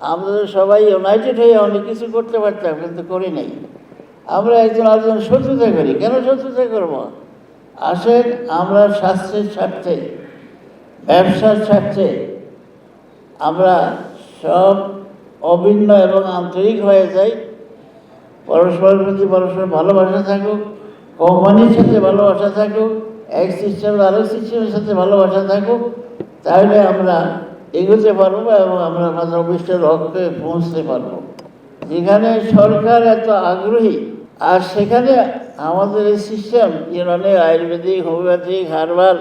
আমরা সবাই ইউনাইটেড হয়ে অনেক কিছু করতে পারতাম, কিন্তু করি নাই। আমরা একজন আরেকজন শত্রুতা করি। কেন শত্রুতা করব? আসেন আমরা স্বাস্থ্যের স্বার্থে, ব্যবসার স্বার্থে আমরা সব অভিন্ন এবং আন্তরিক হয়ে যাই। পরস্পরের প্রতি পরস্পর ভালোবাসা থাকুক কোম্পানির সাথে ভালোবাসা থাকুক, এক সিস্টেম আরেক সিস্টেমের সাথে ভালোবাসা থাকুক। তাহলে আমরা এগোতে পারব এবং আমরা আমাদের অভিষ্টের লক্ষ্যে পৌঁছতে পারব। যেখানে সরকার এত আগ্রহী, আর সেখানে আমাদের এই system Unani Ayurvedic, homeopathic, herbal,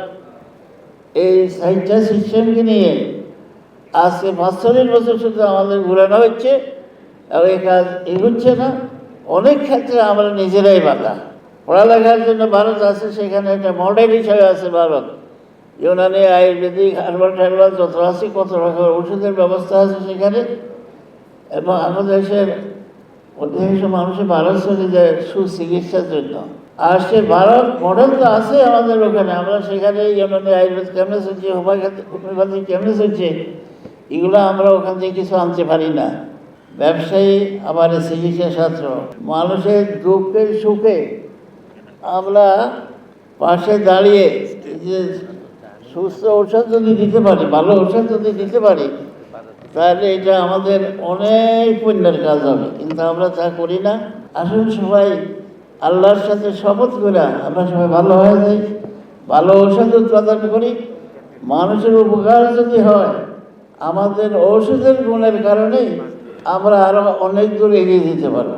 এই সাইটটা সিস্টেমকে নিয়ে আজকে পাঁচচল্লিশ বছর শুধু আমাদের ঘুরানো হচ্ছে এবং এই কাজ এগুচ্ছে না। অনেক ক্ষেত্রে আমরা নিজেরাই বাধা। পড়ালেখার জন্য ভারত আছে, সেখানে একটা মডেল হিসাবে আছে ভারত। ইউনানি আয়ুর্বেদিক হার্বাল টার্বাল যত আছে কত রকমের ওষুধের ব্যবস্থা আছে সেখানে? এবং আমাদের দেশের অধিকাংশ মানুষের ভারত চলে যায় সুচিকিৎসার জন্য। আর সে ভারত মডেল তো আছে আমাদের ওখানে। আমরা সেখানে ইউনানি আয়ুর্বেদ কেমনে চলছে, হোমিওপ্যাথি কেমনে চলছে, এগুলো আমরা ওখান থেকে কিছু আনতে পারি না। ব্যবসায়ী আবার চিকিৎসা শাস্ত্র মানুষের দুঃখের সুখে আমরা পাশে দাঁড়িয়ে যে সুস্থ ঔষধ যদি দিতে পারি, ভালো ঔষধ যদি দিতে পারি, তাহলে এটা আমাদের অনেক পুণ্যের কাজ হবে। কিন্তু আমরা তা করি না। আসুন সবাই আল্লাহর সাথে শপথ করে আমরা সবাই ভালো হয়ে যাই, ভালো ঔষধ উৎপাদন করি। মানুষের উপকার যদি হয়, আমাদের ঔষধের গুণের কারণে আমরা আরও অনেক দূর এগিয়ে যেতে পারব।